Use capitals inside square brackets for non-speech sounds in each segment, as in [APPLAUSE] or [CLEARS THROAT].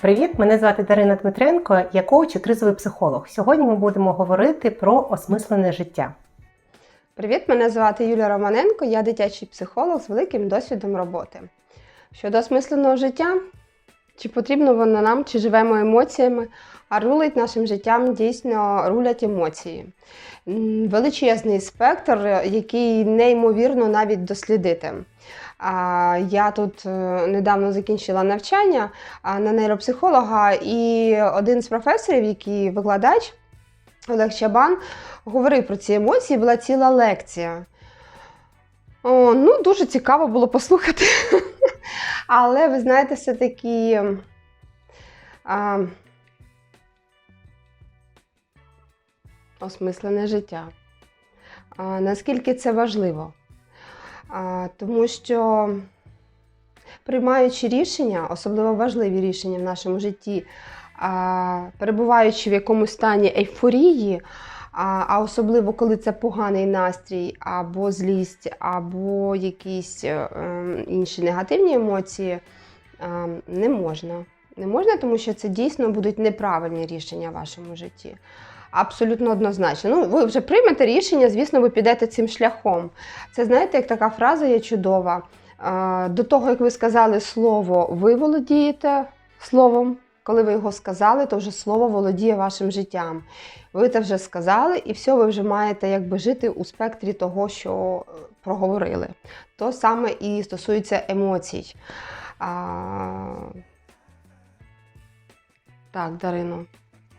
Привіт, мене звати Дарина Дмитренко, я коуч і кризовий психолог. Сьогодні ми будемо говорити про осмислене життя. Привіт, мене звати Юлія Романенко, я дитячий психолог з великим досвідом роботи. Щодо осмисленого життя, чи потрібно воно нам, чи живемо емоціями, а рулить нашим життям дійсно рулять емоції. Величезний спектр, який неймовірно навіть дослідити. Я тут е, недавно закінчила навчання на нейропсихолога, і один з професорів, який викладач, Олег Чабан, говорив про ці емоції, була ціла лекція. О, ну, дуже цікаво було послухати. [LAUGHS] Але ви знаєте, все-таки осмислене життя. А, наскільки це важливо? Тому що приймаючи рішення, особливо важливі рішення в нашому житті, перебуваючи в якомусь стані ейфорії, а, особливо коли це поганий настрій, або злість, або якісь е, ем, інші негативні емоції, е, не можна. Не можна, тому що це дійсно будуть неправильні рішення в вашому житті. Абсолютно однозначно. Ну, ви вже приймете рішення, звісно, ви підете цим шляхом. Це знаєте, як така фраза є чудова. До того, як ви сказали слово, ви володієте словом. Коли ви його сказали, то вже слово володіє вашим життям. Ви це вже сказали, і все, ви вже маєте якби жити у спектрі того, що е, проговорили. То саме і стосується емоцій. А... Так, Дарино.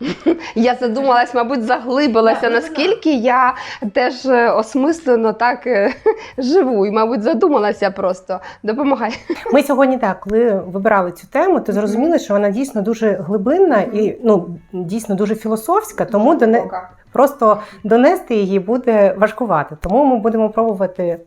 [LAUGHS] Я задумалась, мабуть, заглибилася, наскільки я теж е, осмислено так е, [LAUGHS] живу, і, мабуть, задумалася просто. Допомагай. Ми сьогодні так, коли вибирали цю тему, то зрозуміли, що вона дійсно дуже глибинна і ну дійсно дуже філософська, тому доне... просто донести її буде важкувати. Тому ми будемо пробувати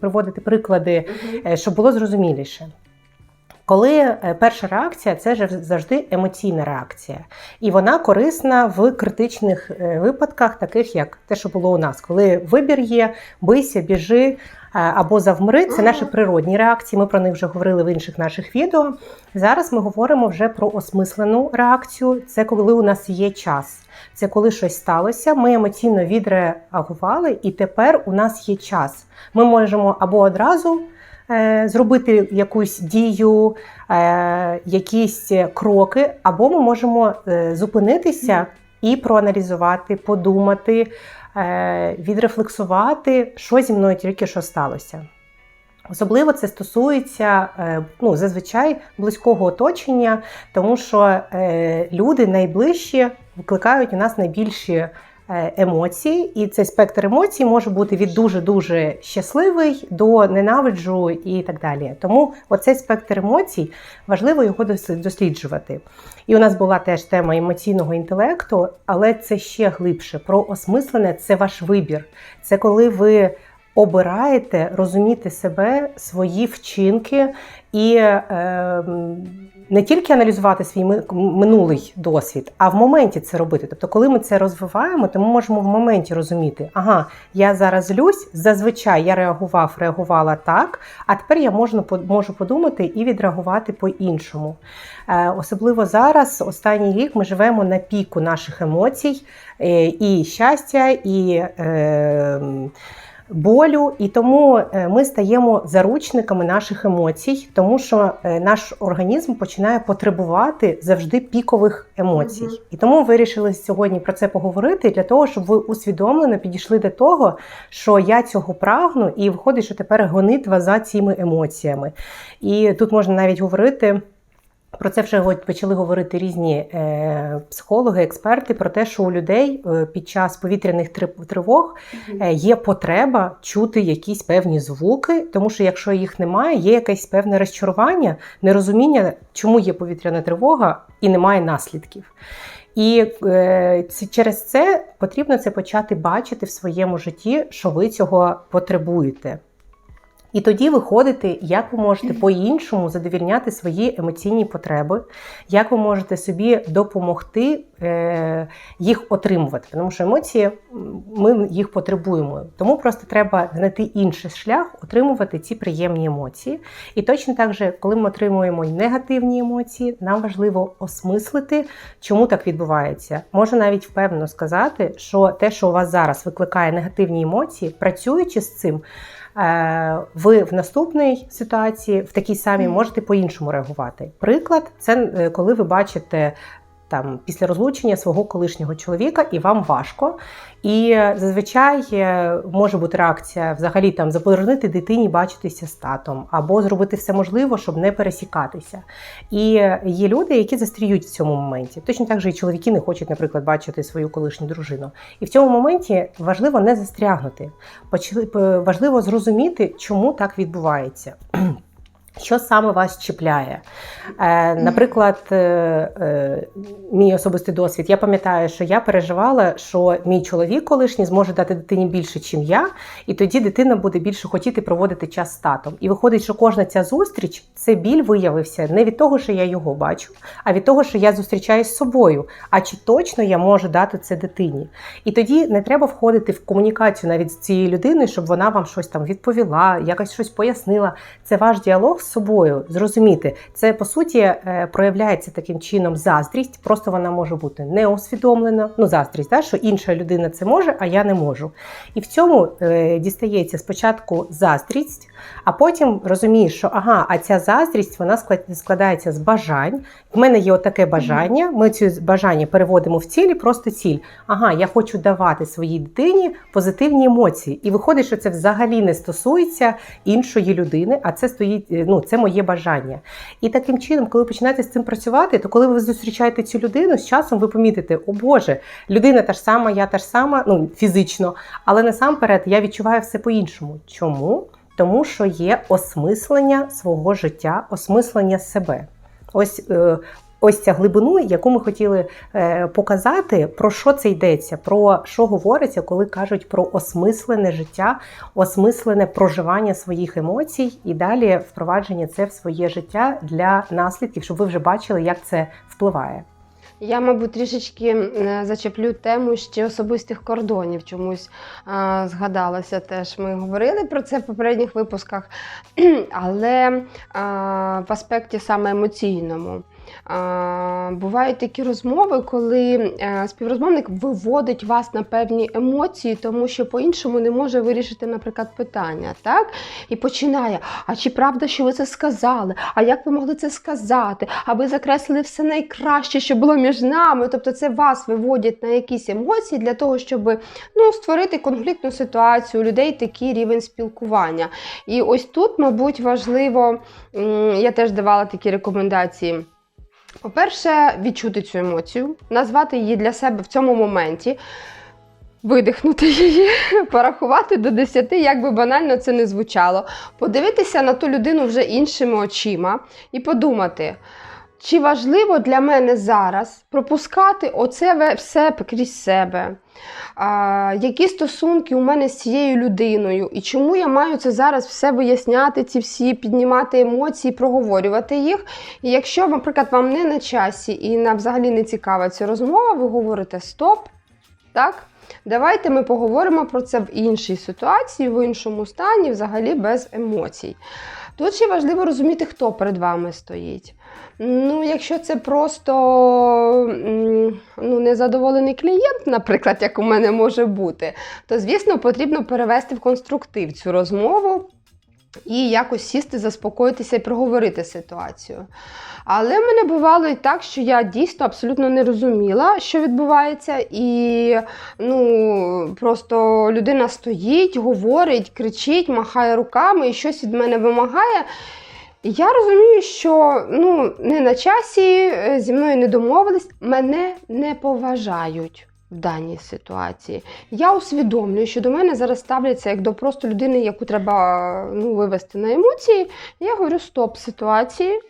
приводити приклади, е, щоб було зрозуміліше. Коли е, перша реакція це ж завжди емоційна реакція, і вона корисна в критичних е, випадках, таких як те, що було у нас, коли вибір є, бийся, біжи е, або завмри. Це наші природні реакції. Ми про них вже говорили в інших наших відео. Зараз ми говоримо вже про осмислену реакцію. Це коли у нас є час. Це коли щось сталося, ми емоційно відреагували, і тепер у нас є час. Ми можемо або одразу зробити якусь дію, е, якісь кроки, або ми можемо е, зупинитися і проаналізувати, подумати, е, відрефлексувати, що зі мною тільки що сталося. Особливо це стосується е, ну, зазвичай близького оточення, тому що е, люди найближчі викликають у нас найбільші е, емоції, і цей спектр емоцій може бути від дуже-дуже щасливий до ненавиджу і так далі. Тому оцей спектр емоцій важливо його дос- досліджувати. І у нас була теж тема емоційного інтелекту, але це ще глибше. Про осмислене це ваш вибір. Це коли ви обираєте розуміти себе, свої вчинки і е, не тільки аналізувати свій минулий досвід, а в моменті це робити. Тобто, коли ми це розвиваємо, то ми можемо в моменті розуміти, ага, я зараз злюсь, зазвичай я реагував, реагувала так, а тепер я можу, можу подумати і відреагувати по-іншому. Е, Особливо зараз, останній рік, ми живемо на піку наших емоцій е, і щастя, і е, болю, і тому е, ми стаємо заручниками наших емоцій, тому що е, наш організм починає потребувати завжди пікових емоцій. Мгм. І тому вирішили сьогодні про це поговорити для того, щоб ви усвідомлено підійшли до того, що я цього прагну, і виходить, що тепер гонитва за цими емоціями. І тут можна навіть говорити. Про це вже почали говорити різні е, психологи, експерти про те, що у людей е, під час повітряних тривог е, є потреба чути якісь певні звуки, тому що якщо їх немає, є якесь певне розчарування, нерозуміння, чому є повітряна тривога і немає наслідків. І е, через це потрібно це почати бачити в своєму житті, що ви цього потребуєте. І тоді виходити, як ви можете по-іншому задовільняти свої емоційні потреби, як ви можете собі допомогти е, їх отримувати. Тому що емоції ми їх потребуємо. Тому просто треба знайти інший шлях отримувати ці приємні емоції. І точно так же, коли ми отримуємо негативні емоції, нам важливо осмислити, чому так відбувається. Можу навіть впевнено сказати, що те, що у вас зараз викликає негативні емоції, працюючи з цим. Е, Ви в наступній ситуації в такій самій можете по-іншому реагувати. Приклад, це е, коли ви бачите там після розлучення свого колишнього чоловіка, і вам важко. І зазвичай е, може бути реакція взагалі там заборонити дитині бачитися з татом, або зробити все можливе, щоб не пересікатися. І є люди, які застріють в цьому моменті. Точно так же і чоловіки не хочуть, наприклад, бачити свою колишню дружину. І в цьому моменті важливо не застрягнути. Важливо зрозуміти, чому так відбувається. Що саме вас чіпляє? Е, наприклад, е, е, мій особистий досвід. Я пам'ятаю, що я переживала, що мій чоловік колишній зможе дати дитині більше, ніж я, і тоді дитина буде більше хотіти проводити час з татом. І виходить, що кожна ця зустріч це біль виявився не від того, що я його бачу, а від того, що я зустрічаюсь з собою. А чи точно я можу дати це дитині? І тоді не треба входити в комунікацію навіть з цією людиною, щоб вона вам щось там відповіла, якось щось пояснила. Це ваш діалог з собою. Зрозуміти, це по суті е, проявляється таким чином заздрість. Просто вона може бути неусвідомлена. Ну, заздрість, да, що інша людина це може, а я не можу. І в цьому е, дістається спочатку заздрість, а потім розумієш, що ага, а ця заздрість вона склад- складається з бажань. В мене є отаке бажання. Ми цю бажання переводимо в цілі, просто ціль. Ага, я хочу давати своїй дитині позитивні емоції. І виходить, що це взагалі не стосується іншої людини, а це стоїть, е, це моє бажання. І таким чином, коли ви починаєте з цим працювати, то коли ви зустрічаєте цю людину, з часом ви помітите, о Боже, людина та ж сама, я та ж сама, ну фізично, але насамперед я відчуваю все по-іншому. Чому? Тому що є осмислення свого життя, осмислення себе. Ось. Ось ця глибину, яку ми хотіли е, показати, про що це йдеться, про що говориться, коли кажуть про осмислене життя, осмислене проживання своїх емоцій і далі впровадження це в своє життя для наслідків, щоб ви вже бачили, як це впливає. Я, мабуть, трішечки е, зачеплю тему ще особистих кордонів. Чомусь е, згадалося теж. Ми говорили про це в попередніх випусках, [CLEARS THROAT] але е, в аспекті саме емоційному. Бувають такі розмови, коли е, співрозмовник виводить вас на певні емоції, тому що по-іншому не може вирішити, наприклад, питання. так? І починає: а чи правда, що ви це сказали? А як ви могли це сказати? А ви закреслили все найкраще, що було між нами. Тобто, це вас виводять на якісь емоції для того, щоб ну, створити конфліктну ситуацію, у людей такий рівень спілкування. І ось тут, мабуть, важливо, я теж давала такі рекомендації. По-перше, відчути цю емоцію, назвати її для себе в цьому моменті, видихнути її, [LAUGHS] порахувати до 10, як би банально це не звучало, подивитися на ту людину вже іншими очима і подумати. Чи важливо для мене зараз пропускати оце все крізь себе? А, які стосунки у мене з цією людиною, і чому я маю це зараз все виясняти, ці всі піднімати емоції, проговорювати їх? І якщо, наприклад, вам не на часі і на взагалі не цікава ця розмова, ви говорите стоп, так? Давайте ми поговоримо про це в іншій ситуації, в іншому стані, взагалі без емоцій. Тут ще важливо розуміти, хто перед вами стоїть. Ну, якщо це просто ну, незадоволений клієнт, наприклад, як у мене може бути, то звісно потрібно перевести в конструктив цю розмову і якось сісти, заспокоїтися і проговорити ситуацію. Але в мене бувало і так, що я дійсно абсолютно не розуміла, що відбувається, і ну, просто людина стоїть, говорить, кричить, махає руками і щось від мене вимагає. Я розумію, що ну, не на часі е, зі мною не домовились, мене не поважають в даній ситуації. Я усвідомлюю, що до мене зараз ставляться як до просто людини, яку треба ну, вивести на емоції. Я говорю: стоп ситуації.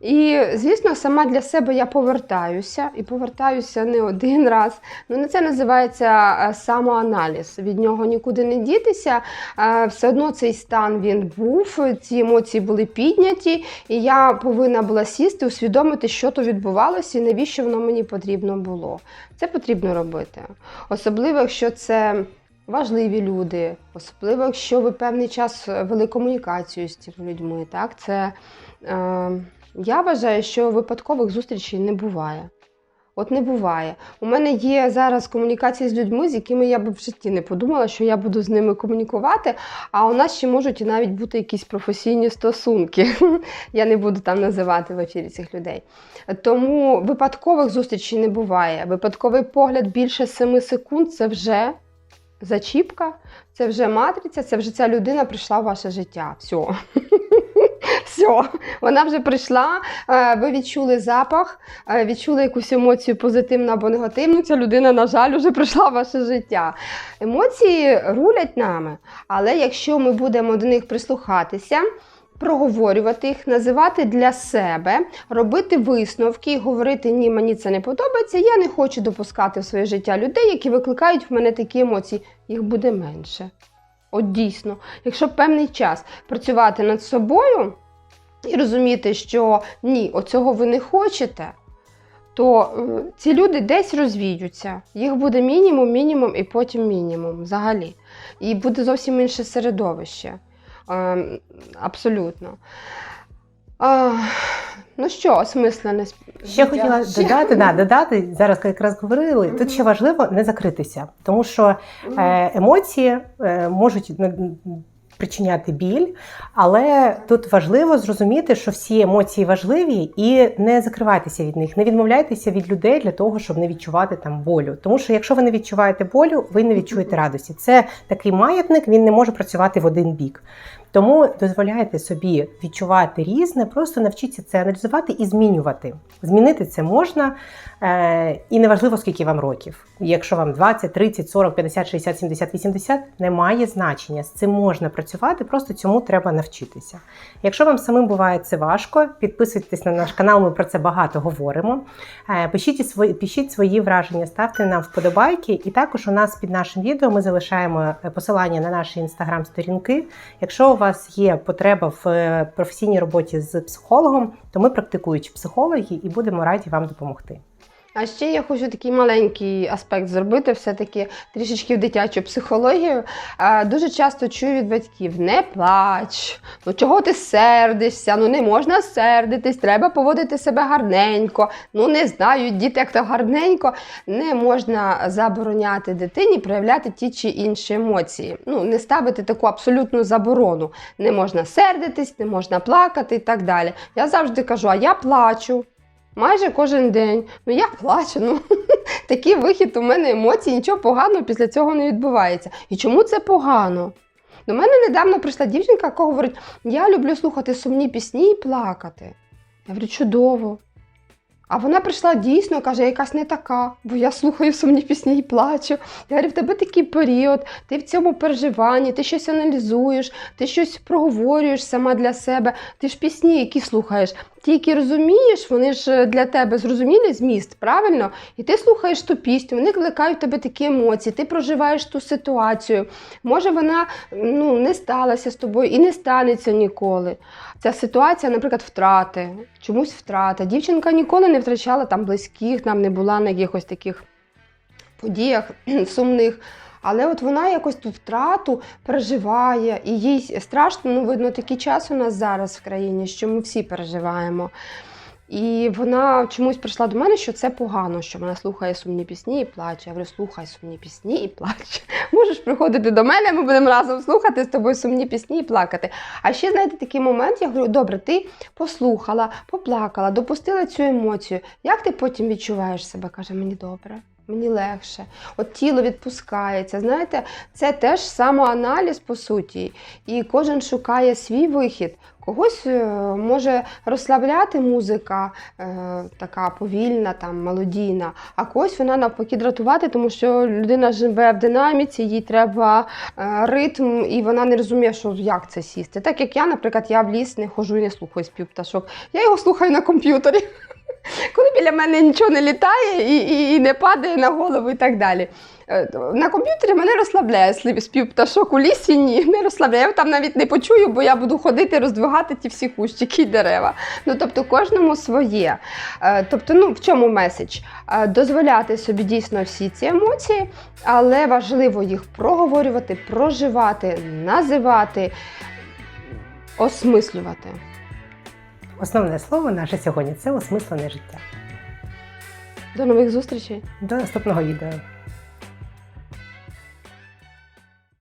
І, звісно, сама для себе я повертаюся і повертаюся не один раз. Ну, це називається е, самоаналіз. Від нього нікуди не дітися. Е, Все одно цей стан він був, ці емоції були підняті, і я повинна була сісти, усвідомити, що то відбувалося і навіщо воно мені потрібно було. Це потрібно робити. Особливо, якщо це важливі люди, особливо, якщо ви певний час вели комунікацію з цими людьми. Так? Це, е, я вважаю, що випадкових зустрічей не буває. От не буває. У мене є зараз комунікація з людьми, з якими я б в житті не подумала, що я буду з ними комунікувати. А у нас ще можуть навіть бути якісь професійні стосунки. [LAUGHS] Я не буду там називати в ефірі цих людей. Тому випадкових зустрічей не буває. Випадковий погляд більше 7 секунд це вже зачіпка, це вже матриця, це вже ця людина прийшла в ваше життя. Все. [LAUGHS] Все, вона вже прийшла, е, ви відчули запах, е, відчули якусь емоцію позитивну або негативну. Ця людина, на жаль, вже прийшла в ваше життя. Емоції рулять нами, але якщо ми будемо до них прислухатися, проговорювати їх, називати для себе, робити висновки говорити Ні, мені це не подобається, я не хочу допускати в своє життя людей, які викликають в мене такі емоції. Їх буде менше. От дійсно, якщо певний час працювати над собою і розуміти, що ні, оцього ви не хочете, то е, ці люди десь розвіються. Їх буде мінімум, мінімум і потім мінімум взагалі. І буде зовсім інше середовище. Е, абсолютно. А, ну що, осмислене Ще хотіла Ще? додати, да, додати, зараз якраз говорили, тут ще важливо не закритися, тому що е, емоції е, можуть н- причиняти біль, але тут важливо зрозуміти, що всі емоції важливі, і не закривайтеся від них, не відмовляйтеся від людей для того, щоб не відчувати там болю. Тому що якщо ви не відчуваєте болю, ви не відчуєте радості. Це такий маятник, він не може працювати в один бік. Тому дозволяйте собі відчувати різне, просто навчіться це аналізувати і змінювати. Змінити це можна, е, і неважливо, скільки вам років. Якщо вам 20, 30, 40, 50, 60, 70, 80, немає значення. З цим можна працювати, просто цьому треба навчитися. Якщо вам самим буває це важко, підписуйтесь на наш канал, ми про це багато говоримо. Е, Пишіть свої, пишіть свої враження, ставте нам вподобайки. І також у нас під нашим відео ми залишаємо е, посилання на наші інстаграм-сторінки. Якщо вас є потреба в е, професійній роботі з психологом, то ми практикуючі психологи і будемо раді вам допомогти. А ще я хочу такий маленький аспект зробити, все-таки трішечки в дитячу психологію. Дуже часто чую від батьків: не плач, ну чого ти сердишся? Ну не можна сердитись, треба поводити себе гарненько. Ну не знаю, діти, як то гарненько. Не можна забороняти дитині проявляти ті чи інші емоції. Ну, не ставити таку абсолютну заборону. Не можна сердитись, не можна плакати і так далі. Я завжди кажу, а я плачу. Майже кожен день. Ну я плачу. Ну [LAUGHS] такий вихід у мене емоцій, нічого поганого після цього не відбувається. І чому це погано? До мене недавно прийшла дівчинка, яка говорить: я люблю слухати сумні пісні і плакати. Я говорю, чудово. А вона прийшла дійсно, каже, я якась не така, бо я слухаю сумні пісні і плачу. Я говорю, в тебе такий період, ти в цьому переживанні, ти щось аналізуєш, ти щось проговорюєш сама для себе. Ти ж пісні, які слухаєш, ті, які розумієш, вони ж для тебе зрозумілий зміст, правильно? І ти слухаєш ту пісню, вони викликають в тебе такі емоції, ти проживаєш ту ситуацію. Може, вона ну, не сталася з тобою і не станеться ніколи. Ця ситуація, наприклад, втрати, чомусь втрата. Дівчинка ніколи не втрачала там близьких, нам не була на якихось таких подіях [CLEARS THROAT] сумних. Але от вона якось ту втрату переживає, і їй страшно, ну видно, такий час у нас зараз в країні, що ми всі переживаємо. І вона чомусь прийшла до мене, що це погано, що вона слухає сумні пісні і плаче. Я говорю, слухай сумні пісні і плач. [LAUGHS] Можеш приходити до мене, ми будемо разом слухати з тобою сумні пісні і плакати. А ще, знаєте, такий момент, я говорю, добре, ти послухала, поплакала, допустила цю емоцію. Як ти потім відчуваєш себе? каже, мені добре. Мені легше, от тіло відпускається. Знаєте, це теж самоаналіз по суті. І кожен шукає свій вихід, Когось е, може розслабляти музика е, така повільна, там, мелодійна, а когось вона навпаки дратувати, тому що людина живе в динаміці, їй треба е, ритм, і вона не розуміє, що як це сісти. Так як я, наприклад, я в ліс не ходжу і не слухаю спів пташок. Я його слухаю на комп'ютері. [LAUGHS] Коли біля мене нічого не літає і, і, і не падає на голову і так далі. Е, На комп'ютері мене розслабляє спів пташок у лісі, ні, не розслабляє. Я там навіть не почую, бо я буду ходити роздвигати ті всі кущики і дерева. Ну тобто кожному своє. Е, Тобто, ну в чому меседж? Е, Дозволяти собі дійсно всі ці емоції, але важливо їх проговорювати, проживати, називати, осмислювати. Основне слово наше сьогодні це осмислене життя. До нових зустрічей! До наступного відео.